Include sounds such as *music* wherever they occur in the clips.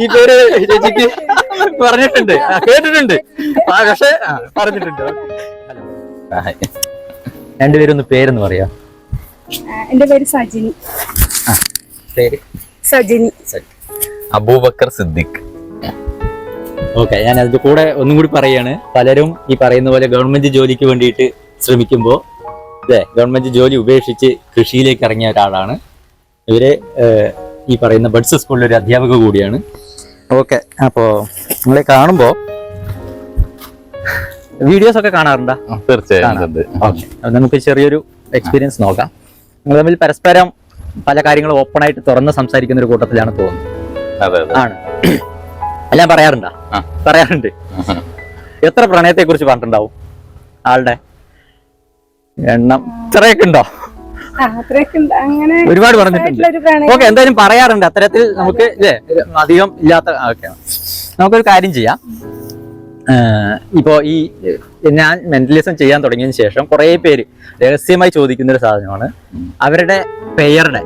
ഈ പേര് ചേച്ചിക്ക് പറഞ്ഞിട്ടുണ്ട്. കേട്ടിട്ടുണ്ട്. ആ പക്ഷെ പറഞ്ഞിട്ടുണ്ട്. രണ്ടുപേരും ഒന്ന് പേരൊന്ന് പറയാ. എന്റെ പേര് സജിനി. പേര്? സജിനി. അബൂബക്കർ സിദ്ദിഖ്. ഓക്കെ ഞാൻ അതിന്റെ കൂടെ ഒന്നും കൂടി പറയാണ്. പലരും ഈ പറയുന്ന പോലെ ഗവൺമെന്റ് ജോലിക്ക് വേണ്ടിയിട്ട് ശ്രമിക്കുമ്പോൾ അതെ ഗവൺമെന്റ് ജോലി ഉപേക്ഷിച്ച് കൃഷിയിലേക്ക് ഇറങ്ങിയ ഒരാളാണ്. ഇവർ ഈ പറയുന്ന ബഡ്സ് സ്കൂളിലെ ഒരു അധ്യാപക കൂടിയാണ്. ഓക്കെ അപ്പോ നിങ്ങളെ കാണുമ്പോ വീഡിയോസ് ഒക്കെ കാണാറുണ്ടോ? തീർച്ചയായും. നമുക്ക് ചെറിയൊരു എക്സ്പീരിയൻസ് നോക്കാം. നിങ്ങൾ തമ്മിൽ പരസ്പരം പല കാര്യങ്ങളും ഓപ്പൺ ആയിട്ട് തുറന്ന് സംസാരിക്കുന്ന ഒരു കൂട്ടത്തിലാണ് തോന്നുന്നത്. അതെ അതെ. ആണ്. എല്ലാം പറയാറുണ്ടോ. പറയാറുണ്ട്. എത്ര പ്രണയത്തെ കുറിച്ച് പറഞ്ഞിട്ടുണ്ടാവും? ആളുടെ എണ്ണം. ഇത്രയൊക്കെ ഉണ്ടോ? ഒരുപാട് പറഞ്ഞിട്ടുണ്ട്. ഓക്കെ എന്തായാലും പറയാറുണ്ട്. അത്തരത്തിൽ നമുക്ക് ഇല്ലേ അധികം ഇല്ലാത്ത ഓക്കെ. നമുക്കൊരു കാര്യം ചെയ്യാം. ഇപ്പോ ഈ ഞാൻ മെന്റലിസം ചെയ്യാൻ തുടങ്ങിയതിന് ശേഷം കുറെ പേര് രഹസ്യമായി ചോദിക്കുന്ന ഒരു സാധനമാണ്. അവരുടെ പേരുടെ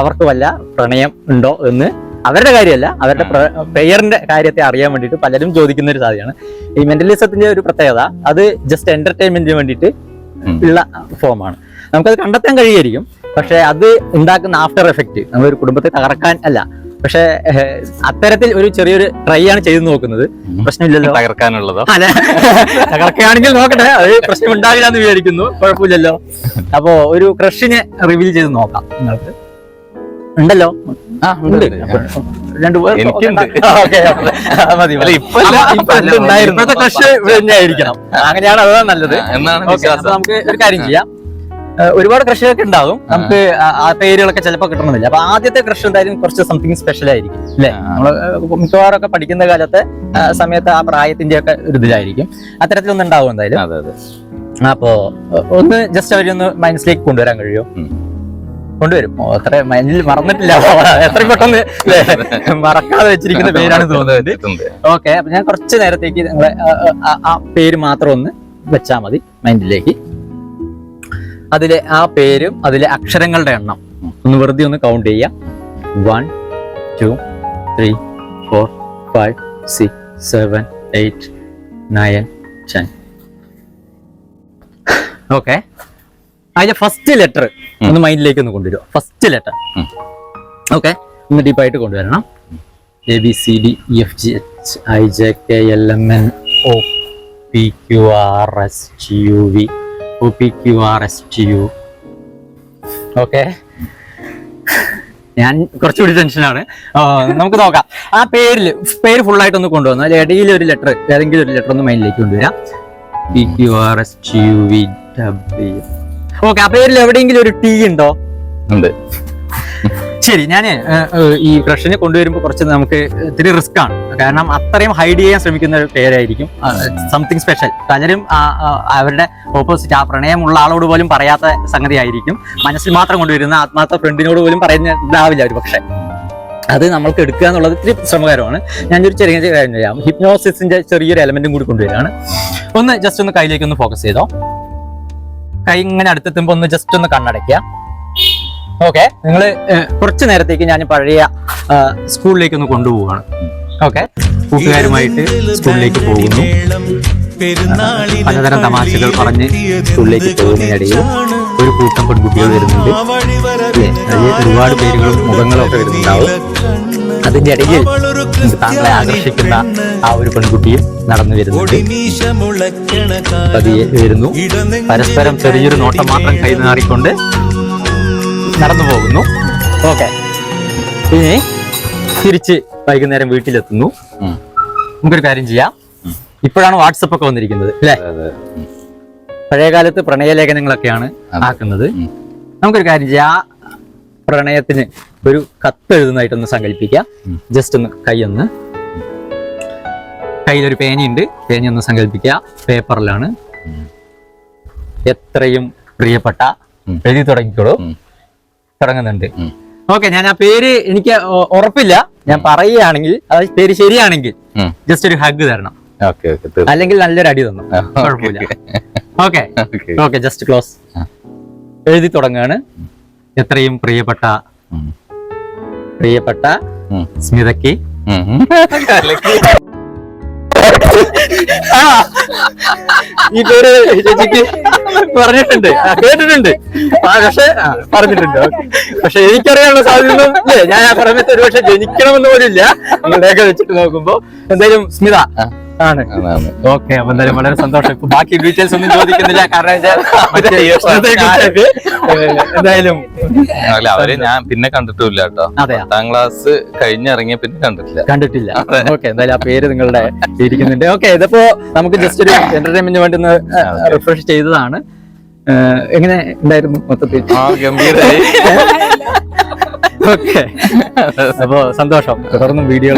അവർക്ക് വല്ല പ്രണയം ഉണ്ടോ എന്ന് അവരുടെ കാര്യമല്ല അവരുടെ പ്രെയറിന്റെ കാര്യത്തെ അറിയാൻ വേണ്ടിയിട്ട് പലരും ചോദിക്കുന്ന ഒരു സാധ്യതയാണ്. ഈ മെന്റലിസത്തിന്റെ ഒരു പ്രത്യേകത അത് ജസ്റ്റ് എന്റർടൈൻമെന്റിന് വേണ്ടിയിട്ട്. ഉള്ള ഫോമാണ് നമുക്കത് കണ്ടെത്താൻ കഴിയായിരിക്കും പക്ഷെ അത് ഉണ്ടാക്കുന്ന ആഫ്റ്റർ എഫക്റ്റ് നമ്മളൊരു കുടുംബത്തെ തകർക്കാൻ അല്ല. പക്ഷെ അത്തരത്തിൽ ഒരു ചെറിയൊരു ട്രൈ ആണ് ചെയ്തു നോക്കുന്നത്. പ്രശ്നമില്ലല്ലോ. തകർക്കാനുള്ളതോ? അല്ലെ. തകർക്കുകയാണെങ്കിൽ നോക്കട്ടെ അത് പ്രശ്നം ഉണ്ടാവില്ല എന്ന് വിചാരിക്കുന്നു കുഴപ്പമില്ലല്ലോ. അപ്പോ ഒരു ക്രഷിനെ റിവീൽ ചെയ്ത് നോക്കാം നിങ്ങൾക്ക്. ഉണ്ടല്ലോ? ഇപ്പോഴത്തെ. ക്രഷ് ആയിരിക്കണം. അങ്ങനെയാണ് അതാ നല്ലത്. നമുക്ക് ഒരു കാര്യം ചെയ്യാം. ഒരുപാട് ക്രഷുകളൊക്കെ ഉണ്ടാവും നമുക്ക് ആ- പേരുകളൊക്കെ ചിലപ്പോൾ കിട്ടണമെന്നില്ല. അപ്പൊ ആദ്യത്തെ ക്രഷ് എന്തായാലും കുറച്ച് സംതിങ് സ്പെഷ്യൽ ആയിരിക്കും അല്ലെ? നമ്മൾ മിക്കവാറും ഒക്കെ പഠിക്കുന്ന കാലത്തെ സമയത്ത് ആ പ്രായത്തിന്റെ ഒക്കെ ഒരു ഇതിലായിരിക്കും. അത്തരത്തിലൊന്നും ഉണ്ടാവും എന്തായാലും. അപ്പോ ഒന്ന് ജസ്റ്റ് അവരൊന്ന് മനസ്സിലേക്ക് കൊണ്ടുവരാൻ കഴിയുമോ. കൊണ്ടുവരും. അത്ര മൈൻഡിൽ മറന്നിട്ടില്ല. എത്ര പെട്ടെന്ന് മറക്കാതെ വെച്ചിരിക്കുന്ന പേരാണ് തോന്നുന്നത്. ഓക്കെ അപ്പൊ ഞാൻ കുറച്ച് നേരത്തേക്ക് നിങ്ങളെ ആ പേര് മാത്രം ഒന്ന് വെച്ചാ മതി മൈൻഡിലേക്ക്. അതിലെ ആ പേരും അതിലെ അക്ഷരങ്ങളുടെ എണ്ണം ഒന്ന് വെറുതെ ഒന്ന് കൗണ്ട് ചെയ്യാം. One two three four five six seven eight nine ten okay. അതിന്റെ ഫസ്റ്റ് ലെറ്റർ ഒന്ന് മൈൻഡിലേക്ക് ഒന്ന് കൊണ്ടുവരിക ഫസ്റ്റ് ലെറ്റർ. ഓക്കെ ഒന്ന് ഡീപ്പായിട്ട് കൊണ്ടുവരണം. A B C D E F G H I J K L M N O P Q R S T U V O P Q R S T U okay ഞാൻ കുറച്ചുകൂടി ടെൻഷനാണ് നമുക്ക് നോക്കാം. ആ പേരിൽ പേര് ഫുൾ ആയിട്ട് ഒന്ന് കൊണ്ടുവന്നു? അതിൽ ഇടയിൽ ഒരു ലെറ്റർ ഏതെങ്കിലും ഒരു ലെറ്റർ ഒന്ന് മൈൻഡിലേക്ക് കൊണ്ടുവരാം. P Q R S T U V W okay ആ പേരിൽ എവിടെയെങ്കിലും ഒരു ടീ ഉണ്ടോ? ഉണ്ട്. ശരി ഞാൻ ഈ പ്രശ്നെ കൊണ്ടുവരുമ്പോൾ കുറച്ച് നമുക്ക് ഇത്തിരി റിസ്ക് ആണ്. കാരണം അത്രയും ഹൈഡ് ചെയ്യാൻ ശ്രമിക്കുന്ന ഒരു പേരായിരിക്കും സംതിങ് സ്പെഷ്യൽ പലരും അവരുടെ ഓപ്പോസിറ്റ് ആ പ്രണയമുള്ള ആളോട് പോലും പറയാത്ത സംഗതി ആയിരിക്കും മനസ്സിൽ മാത്രം കൊണ്ടുവരുന്ന ആത്മാർത്ഥ ഫ്രണ്ടിനോട് പോലും പറയുന്നുണ്ടാവില്ല ഒരു പക്ഷേ. അത് നമ്മൾക്ക് എടുക്കുക എന്നുള്ളത് ഇത്തിരി ശ്രമകരമാണ്. ഞാനൊരു ചെറിയ ചെറിയ കാര്യം ചെയ്യാം. ഹിപ്നോസിസിന്റെ ചെറിയൊരു എലമെന്റും കൂടി കൊണ്ടുവരികയാണ്. ഒന്ന് ജസ്റ്റ് ഒന്ന് കയ്യിലേക്ക് ഒന്ന് ഫോക്കസ് ചെയ്തോ. കൈ ഇങ്ങനെ അടുത്തെത്തുമ്പോൾ ഒന്ന് ജസ്റ്റ് ഒന്ന് കണ്ണടയ്ക്കുക. ഓക്കെ നിങ്ങൾ കുറച്ച് നേരത്തേക്ക് ഞാൻ പഴയ സ്കൂളിലേക്ക് ഒന്ന് കൊണ്ടുപോവാണ് ഓക്കെ കൂട്ടുകാരുമായിട്ട് സ്കൂളിലേക്ക് പോകുന്നു. പലതരം തമാശകൾ പറഞ്ഞ് സ്കൂളിലേക്ക് പോകുന്നതിനിടയിൽ ഒരു കൂട്ടം പെൺകുട്ടികൾ വരുന്നുണ്ട്. ഒരുപാട് പേരുകളും മുഖങ്ങളും ഒക്കെ വരുന്നുണ്ടാവും. അതിന്റെ ഇടയിൽ താങ്കളെ ആകർഷിക്കുന്ന ആ ഒരു പെൺകുട്ടിയും നടന്നു വരുന്നുണ്ട്. പതിയെ വരുന്നു. പരസ്പരം ചെറിയൊരു നോട്ടം മാത്രം കൈമാറിക്കൊണ്ട് നടന്നു പോകുന്നു. ഓക്കെ. ഇനി തിരിച്ച് വൈകുന്നേരം വീട്ടിലെത്തുന്നു. നമുക്കൊരു കാര്യം ചെയ്യാം. ഇപ്പോഴാണ് വാട്സപ്പ് ഒക്കെ വന്നിരിക്കുന്നത് അല്ലേ. പഴയ കാലത്ത് പ്രണയലേഖനങ്ങളൊക്കെയാണ്. ആക്കുന്നത്. നമുക്കൊരു കാര്യം ചെയ്യാം. ആ പ്രണയത്തിന് ഒരു കത്ത് എഴുതുന്നതായിട്ടൊന്ന് സങ്കല്പിക്കാം. ഉം. ജസ്റ്റ് ഒന്ന് കൈ ഒന്ന് കയ്യിലൊരു പേനയുണ്ട്. പേന ഒന്ന് സങ്കല്പിക്കുക. പേപ്പറിലാണ്. എത്രയും പ്രിയപ്പെട്ട. എഴുതി തുടങ്ങിക്കോളൂ. തുടങ്ങുന്നുണ്ട്. ഓക്കെ ഞാൻ ആ പേര് എനിക്ക് ഉറപ്പില്ല. ഞാൻ പറയുകയാണെങ്കിൽ അത് പേര് ശരിയാണെങ്കിൽ ജസ്റ്റ് ഒരു ഹഗ് തരണം. അല്ലെങ്കിൽ നല്ലൊരു അടി തന്നു. കുഴപ്പമില്ല. Okay, okay just close. എഴുതി തുടങ്ങുകയാണ്. എത്രയും പ്രിയപ്പെട്ട. പ്രിയപ്പെട്ട സ്മിതക്ക് ഈ പേര് ചേച്ചിക്ക് പറഞ്ഞിട്ടുണ്ട്. കേട്ടിട്ടുണ്ട്. ആ, പക്ഷെ പറഞ്ഞിട്ടുണ്ട്. പക്ഷെ എനിക്കറിയാനുള്ള സാധ്യത ഇല്ലേ. ഞാൻ ആ സമയത്ത് ഒരു പക്ഷെ ജനിക്കണമെന്ന് പോലും ഇല്ല. നിങ്ങളുടെയൊക്കെ വെച്ചിട്ട് നോക്കുമ്പോ. എന്തായാലും സ്മിത. ആണ്. അതാണ്. ഓക്കെ അപ്പൊ എന്തായാലും വളരെ സന്തോഷം. ഇപ്പൊ ബാക്കി ഡീറ്റെയിൽസ് ഒന്നും ചോദിക്കുന്നില്ല. കാരണം എന്തായാലും അല്ല അവരെ ഞാൻ പിന്നെ കണ്ടിട്ടില്ല കേട്ടോ. പത്താം ക്ലാസ് കഴിഞ്ഞിറങ്ങിയ പിന്നെ കണ്ടിട്ടില്ല. കണ്ടിട്ടില്ല. ഓക്കെ എന്തായാലും ആ പേര് നിങ്ങളുടെ ഇരിക്കുന്നുണ്ട്. ഓക്കെ ഇതിപ്പോ നമുക്ക് ജസ്റ്റ് ഒരു എന്റർടൈൻമെന്റ് വേണ്ടി ഒന്ന് റിഫ്രഷ് ചെയ്തതാണ്. എങ്ങനെ ഉണ്ടായിരുന്നു മൊത്തത്തിൽ? *laughs* ഓക്കെ. അപ്പോ സന്തോഷം. തുടർന്നും വീഡിയോ